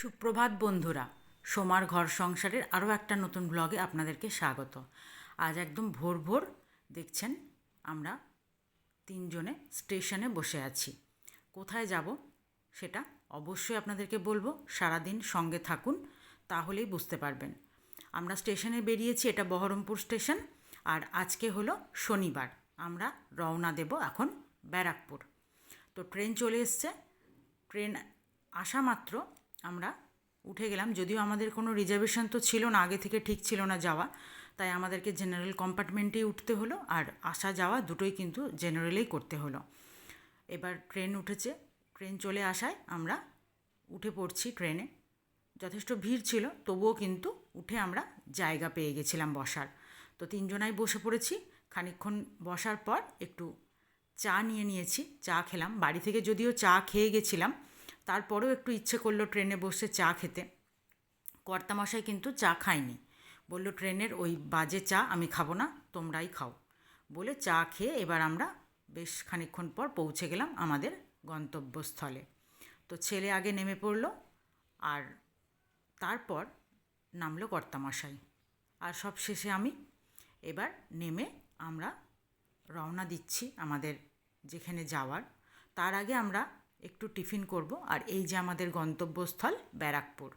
সুপ্রভাত বন্ধুরা, সোমার ঘর সংসারের আরও একটা নতুন ব্লগে আপনাদেরকে স্বাগত। আজ একদম ভোর ভোর, দেখছেন আমরা তিনজনে স্টেশনে বসে আছি। কোথায় যাব সেটা অবশ্যই আপনাদেরকে বলব, সারাদিন সঙ্গে থাকুন, তাহলেই বুঝতে পারবেন। আমরা স্টেশনে বেরিয়েছি, এটা বহরমপুর স্টেশন, আর আজকে হলো শনিবার, আমরা রওনা দেব এখন ব্যারাকপুর। তো ট্রেন চলে এসছে, ট্রেন আসা মাত্র আমরা উঠে গেলাম। যদিও আমাদের কোনো রিজার্ভেশন তো ছিল না, আগে থেকে ঠিক ছিল না যাওয়া। তাই আমাদেরকে জেনারেল কম্পার্টমেন্টেই উঠতে হলো আর আসা যাওয়া দুটোই কিন্তু জেনারেলেই করতে হলো। এবার ট্রেন উঠেছে। ট্রেন চলে আসায় আমরা উঠে পড়ছি ট্রেনে যথেষ্ট ভিড় ছিল, তবুও কিন্তু উঠে আমরা জায়গা পেয়ে গেছিলাম বসার। তো তিনজনাই বসে পড়েছি। খানিকক্ষণ বসার পর একটু চা নিয়ে নিয়েছি। চা খেলাম। বাড়ি থেকে যদিও চা খেয়ে গেছিলাম তারপরেও একটু ইচ্ছে করল ট্রেনে বসে চা খেতে। কর্তামশাই কিন্তু চা খায়নি। বলল, ট্রেনের ওই বাজে চা আমি খাব না, তোমরাই খাও। বলে চা খেয়ে এবার আমরা বেশ খানিকক্ষণ পর পৌঁছে গেলাম আমাদের গন্তব্যস্থলে। তো ছেলে আগে নেমে পড়ল আর তারপর নামলো কর্তামশাই। আর সব শেষে আমি এবার নেমে আমরা রওনা দিচ্ছি আমাদের যেখানে যাওয়ার। তার আগে আমরা একটু টিফিন করব। আর এই যে আমাদের গন্তব্যস্থল ব্যারাকপুর।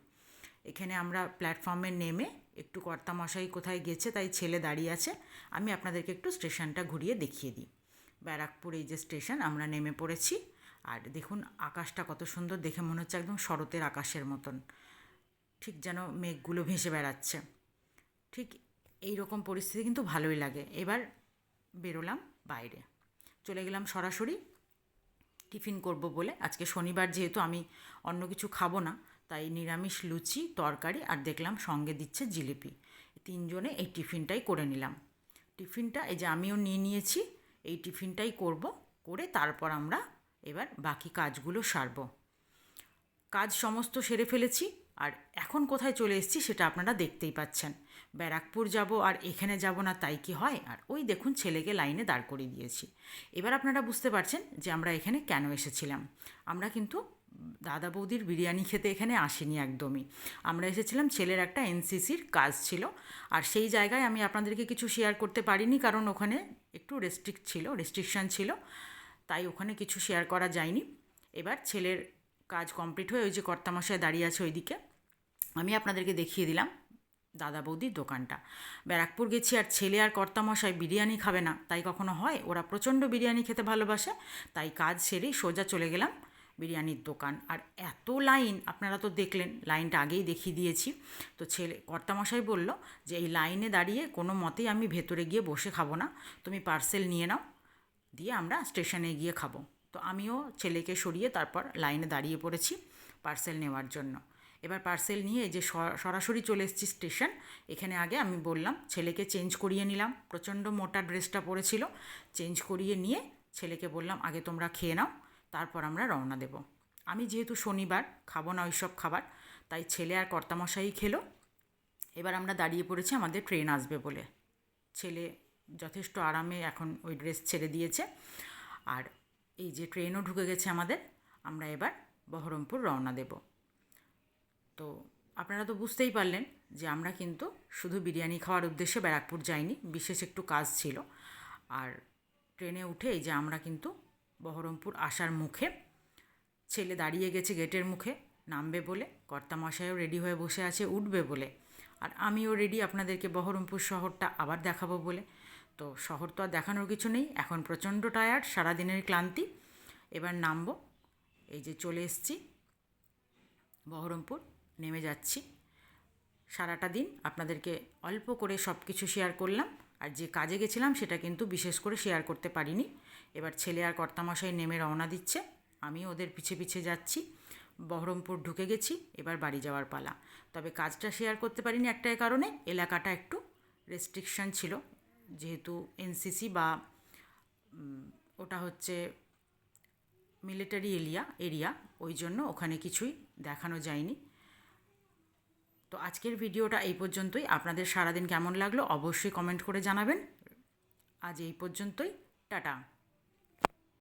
এখানে আমরা প্ল্যাটফর্মে নেমে একটু কর্তামশাই কোথায় গেছে তাই ছেলে দাঁড়িয়ে আছে, আমি আপনাদেরকে একটু স্টেশনটা ঘুরিয়ে দেখিয়ে দিই। ব্যারাকপুর এই যে স্টেশন, আমরা নেমে পড়েছি। আর দেখুন, আকাশটা কত সুন্দর, দেখে মনে হচ্ছে একদম শরতের আকাশের মতন। ঠিক যেন মেঘগুলো ভেসে বেড়াচ্ছে। ঠিক এই রকম পরিস্থিতি কিন্তু ভালোই লাগে। এবার বেরোলাম বাইরে। চলে গেলাম সরাসরি টিফিন করব বলে। আজকে শনিবার যেহেতু আমি অন্য কিছু খাব না, তাই নিরামিষ লুচি, তরকারি আর দেখলাম সঙ্গে দিচ্ছে জিলিপি। তিনজনে এই টিফিনটাই করে নিলাম। টিফিনটা এই যে আমিও নিয়ে নিয়েছি, এই টিফিনটাই করব, করে তারপর আমরা এবার বাকি কাজগুলো সারব। কাজ সমস্ত সেরে ফেলেছি। আর এখন কোথায় চলে এসেছি সেটা আপনারা দেখতেই পাচ্ছেন। ব্যারাকপুর যাব আর এখানে যাব না তাই কি হয়? আর ওই দেখুন ছেলেকে লাইনে দাঁড় করিয়ে দিয়েছি। এবার আপনারা বুঝতে পারছেন যে আমরা এখানে কেন এসেছিলাম। আমরা কিন্তু দাদা বৌদির বিরিয়ানি খেতে এখানে আসিনি একদমই। আমরা এসেছিলাম ছেলের একটা এনসিসির কাজ ছিল। আর সেই জায়গায় আমি আপনাদেরকে কিছু শেয়ার করতে পারিনি কারণ ওখানে একটু রেস্ট্রিক্ট ছিল রেস্ট্রিকশান ছিল। তাই ওখানে কিছু শেয়ার করা যায়নি। এবার ছেলের কাজ কমপ্লিট হয়ে ওই যে কর্তামশায় দাঁড়িয়ে আছে ওইদিকে, আমি আপনাদেরকে দেখিয়ে দিলাম দাদা বৌদির দোকানটা। ব্যারাকপুর গেছি আর ছেলে আর কর্তামশাই বিরিয়ানি খাবে না, তাই কখনো হয়? ওরা প্রচণ্ড বিরিয়ানি খেতে ভালোবাসে, তাই কাজ সেরেই সোজা চলে গেলাম বিরিয়ানির দোকান। আর এত লাইন, আপনারা তো দেখলেন, লাইনটা আগেই দেখিয়ে দিয়েছি। তো ছেলে, কর্তামশাই বলল যে এই লাইনে দাঁড়িয়ে কোনো মতেই আমি ভেতরে গিয়ে বসে খাব না, তুমি পার্সেল নিয়ে নাও, দিয়ে আমরা স্টেশনে গিয়ে খাব। তো আমিও ছেলেকে সরিয়ে তারপর লাইনে দাঁড়িয়ে পড়েছি পার্সেল নেওয়ার জন্য। এবার পার্সেল নিয়ে যে সরাসরি চলে এসেছি স্টেশন এখানে আগে আমি বললাম ছেলেকে চেঞ্জ করিয়ে নিলাম। প্রচণ্ড মোটা ড্রেসটা পরেছিল চেঞ্জ করিয়ে নিয়ে ছেলেকে বললাম, আগে তোমরা খেয়ে নাও, তারপর আমরা রওনা দেব। আমি যেহেতু শনিবার, খাব না ওইসব খাবার, তাই ছেলে আর কর্তামশাই খেলো। এবার আমরা দাঁড়িয়ে পড়েছি, আমাদের ট্রেন আসবে বলে। ছেলে যথেষ্ট আরামে এখন ওই ড্রেস ছেড়ে দিয়েছে। আর এই যে ট্রেনও ঢুকে গেছে আমাদের, আমরা এবার বহরমপুর রওনা দেব। তো আপনারা তো বুঝতেই পারলেন যে আমরা কিন্তু শুধু বিরিয়ানি খাওয়ার উদ্দেশ্যে ব্যারাকপুর যাইনি, বিশেষ একটু কাজ ছিল। আর ট্রেনে উঠে এই যে আমরা কিন্তু বহরমপুর আসার মুখে, ছেলে দাঁড়িয়ে গেছে গেটের মুখে, নামবে বলে, কর্তামশাইও রেডি হয়ে বসে আছে, উঠবে বলে। আর আমিও রেডি আপনাদেরকে বহরমপুর শহরটা আবার দেখাবো বলে। তো শহর তো আর দেখানোর কিছু নেই, এখন প্রচণ্ড টায়ার্ড সারাদিনের ক্লান্তি। এবার নামবো, এই যে চলে এসছি, বহরমপুর, নেমে যাচ্ছি। সারাটা দিন আপনাদেরকে অল্প করে সব কিছু শেয়ার করলাম, আর যে কাজে গেছিলাম সেটা কিন্তু বিশেষ করে শেয়ার করতে পারিনি। এবার ছেলে আর কর্তামশাই নেমে রওনা দিচ্ছে, আমি ওদের পিছে পিছে যাচ্ছি, বহরমপুর ঢুকে গেছি, এবার বাড়ি যাওয়ার পালা। তবে কাজটা শেয়ার করতে পারিনি একটাই কারণে, এলাকাটা একটু রেস্ট্রিকশান ছিল। যেহেতু এনসিসি বা ওটা হচ্ছে মিলিটারি এরিয়া এরিয়া, ওই জন্য ওখানে কিছুই দেখানো যায়নি। তো আজকের ভিডিওটা এই পর্যন্তই। আপনাদের সারাদিন কেমন লাগল অবশ্যই কমেন্ট করে জানাবেন। আজ এই পর্যন্তই। টাটা।